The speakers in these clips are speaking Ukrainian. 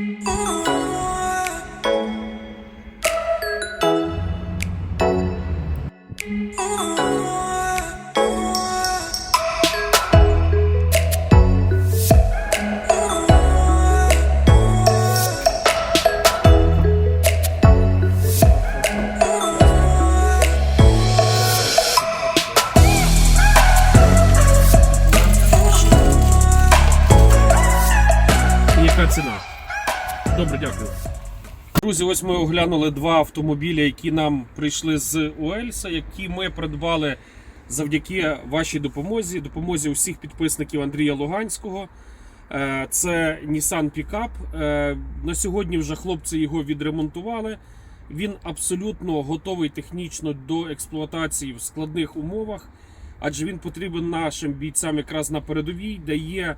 你看见。Добре, дякую. Друзі, ось ми оглянули два автомобілі, які нам прийшли з Уельса, які ми придбали завдяки вашій допомозі, допомозі усіх підписників Андрія Луганського. Е, Це Nissan Pickup. Е, На сьогодні вже хлопці його відремонтували. Він абсолютно готовий технічно до експлуатації в складних умовах, адже він потрібен нашим бійцям якраз на передовій, де є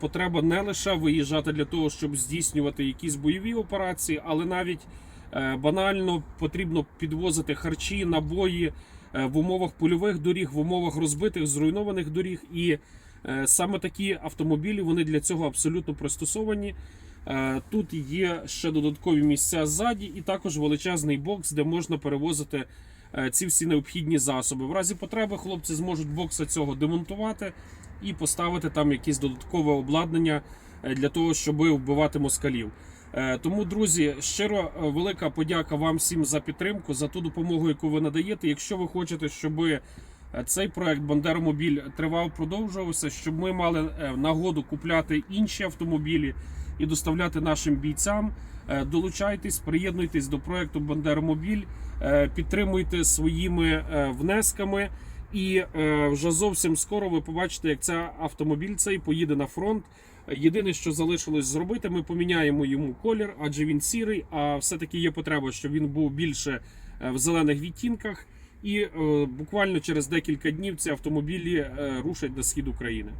потреба не лише виїжджати для того, щоб здійснювати якісь бойові операції, але навіть е, банально потрібно підвозити харчі, набої е, в умовах польових доріг, в умовах розбитих, зруйнованих доріг. І е, саме такі автомобілі вони для цього абсолютно пристосовані. Е, Тут є ще додаткові місця ззаді, і також величезний бокс, де можна перевозити е, ці всі необхідні засоби. В разі потреби хлопці зможуть бокса цього демонтувати і поставити там якесь додаткове обладнання е, для того, щоб вбивати москалів. Е, Тому, друзі, щиро е, велика подяка вам всім за підтримку, за ту допомогу, яку ви надаєте. Якщо ви хочете, щоб цей проект Бандеромобіль тривав, продовжувався, щоб ми мали нагоду купляти інші автомобілі і доставляти нашим бійцям. Долучайтесь, приєднуйтесь до проекту Бандеромобіль, підтримуйте своїми внесками. І е, вже зовсім скоро ви побачите, як ця автомобіль цей поїде на фронт. Єдине, що залишилось зробити, ми поміняємо йому колір, адже він сірий. А все-таки є потреба, щоб він був більше е, в зелених відтінках. І е, буквально через декілька днів ці автомобілі е, рушать на схід України.